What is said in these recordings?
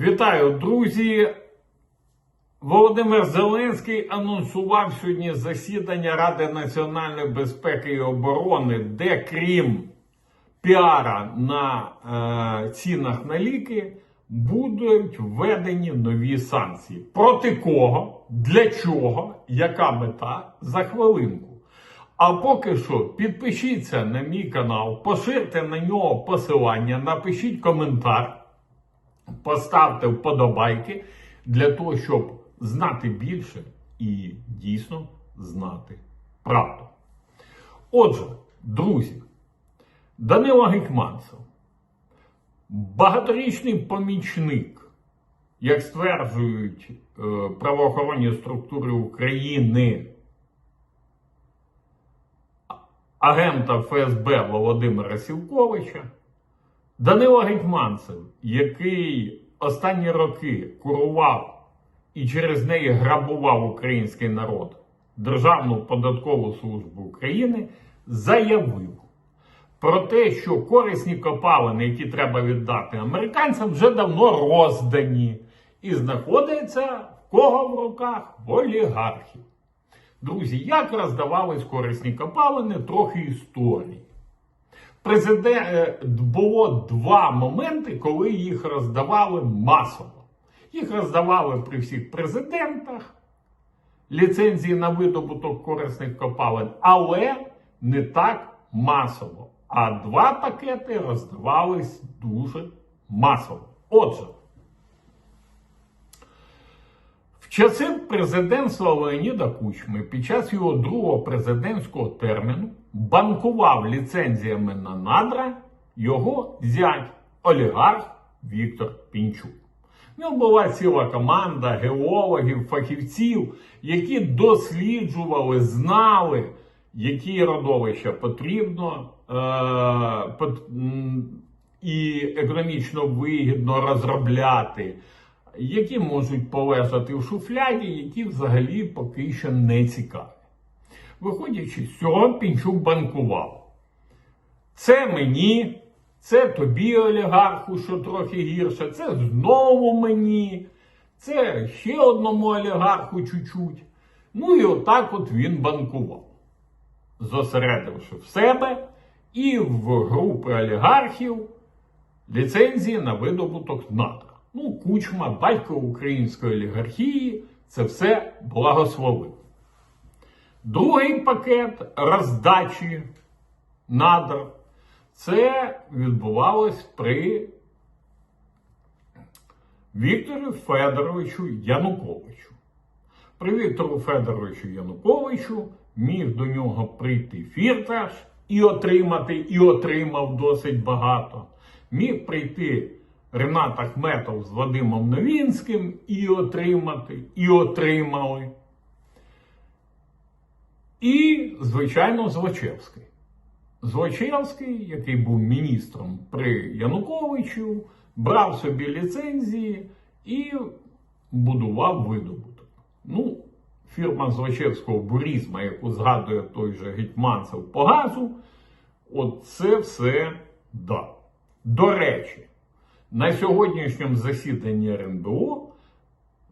Вітаю, друзі! Володимир Зеленський анонсував сьогодні засідання Ради національної безпеки і оборони, де крім піара на е, цінах на ліки будуть введені нові санкції. Проти кого, для чого, яка мета за хвилинку. А поки що підпишіться на мій канал, поширте на нього посилання, напишіть коментар. Поставте вподобайки для того, щоб знати більше і дійсно знати правду. Отже, друзі, Данило Гетьманцев, багаторічний помічник, як стверджують е, правоохоронні структури України, агента ФСБ Володимира Сівковича, Данило Гетьманцев, який останні роки курував і через неї грабував український народ Державну податкову службу України, заявив про те, що корисні копалини, які треба віддати американцям, вже давно роздані і знаходяться в кого в руках в олігархів. Друзі, як роздавались корисні копалини, трохи історії. Президент е, було два моменти, коли їх роздавали масово. Їх роздавали при всіх президентах, ліцензії на видобуток корисних копалин, але не так масово. А два пакети роздавались дуже масово. Отже, в часи президентства Леоніда Кучми під час його другого президентського терміну банкував ліцензіями на надра його зять, олігарх Віктор Пінчук. В була ціла команда геологів, фахівців, які досліджували, знали, які родовища потрібно е- і економічно вигідно розробляти, які можуть полежати в шуфляді, які взагалі поки що не цікаві. Виходячи з цього, Пінчук банкував. Це мені, це тобі, олігарху, що трохи гірше, це знову мені, це ще одному олігарху чуть-чуть. Ну і отак от він банкував, зосередивши в себе і в групи олігархів ліцензії на видобуток надра. Ну, кучма, батько української олігархії, це все благословив. Другий пакет роздачі надр це відбувалось при Віктору Федоровичу Януковичу. При Віктору Федоровичу Януковичу міг до нього прийти фірташ і отримати, і отримав досить багато. Міг прийти Ренат Ахметов з Вадимом Новінським і отримати, і отримали. І, звичайно, Злочевський. Злочевський, який був міністром при Януковичу, брав собі ліцензії і будував видобуток. Ну, фірма Злочевського Бурізма, яку згадує той же Гетьманцев по газу, от це все да. До речі, на сьогоднішньому засіданні РНБО,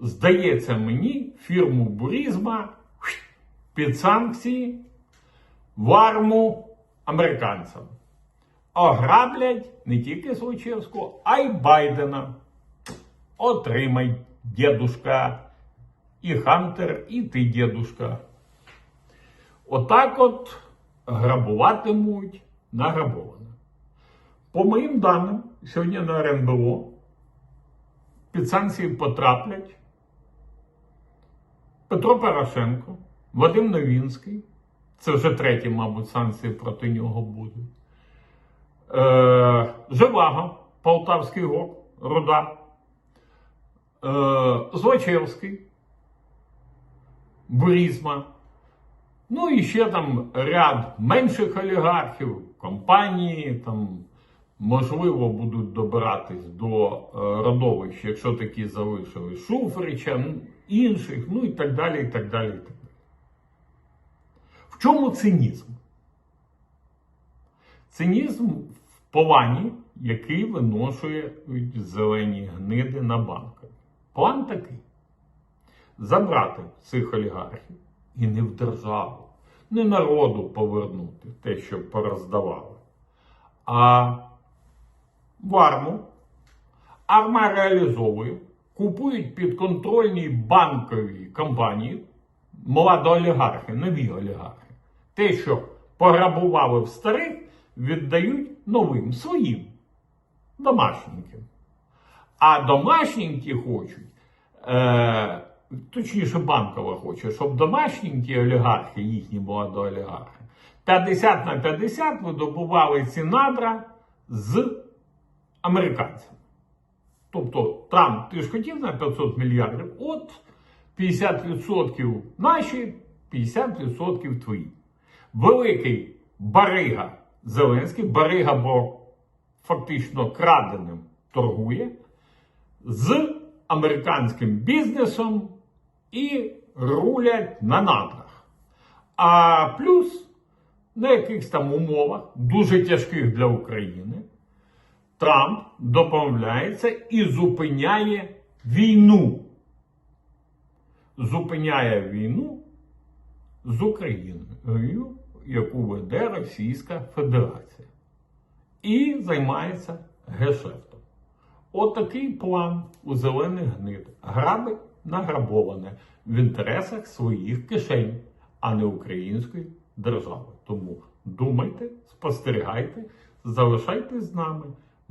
здається мені, фірму Бурізма під санкції в арму американцям. Ограблять не тільки Случевського, а й Байдена. Отримай, дедушка, і Хантер, і ти, дедушка. Отак от грабуватимуть награбоване. По моїм даним, сьогодні на РНБО під санкції потраплять Петро Порошенко, Вадим Новінський. Це вже треті, мабуть, санкції проти нього будуть. Е, Живаго, Полтавський гор, Руда. Е, Злочевський, Бурізма. Ну і ще там ряд менших олігархів, компанії, там, можливо, будуть добиратись до е, родовищ, якщо такі залишили Шуфрича, ну, інших, ну і так далі, і так далі, і так далі. В чому цинізм? Цинізм в плані, який виношує зелені гниди на банки. План такий: забрати цих олігархів і не в державу, не народу повернути те, що пороздавали, а в арму. Арма реалізовує, купують підконтрольні банкові компанії, молодоолігархи, нові олігархи. Те, що пограбували в старих, віддають новим, своїм, домашнім. А домашненькі хочуть, е, точніше, банкова хоче, щоб домашненькі олігархи, їхні молодоолігархи, 50 на 50 видобували ці надра з американцями. Тобто Трамп, ти ж хотів на 500 мільярдів, от 50% наші, 50% твої. Великий барига Зеленський, барига, бо фактично краденим торгує з американським бізнесом і рулять на надрах. А плюс на якихось там умовах, дуже тяжких для України, Трамп домовляється і зупиняє війну. Зупиняє війну з Україною, яку веде Російська Федерація. І займається гешефтом. Отакий план у зелених гнид. Грабить награбоване в інтересах своїх кишень, а не української держави. Тому думайте, спостерігайте, залишайтесь з нами.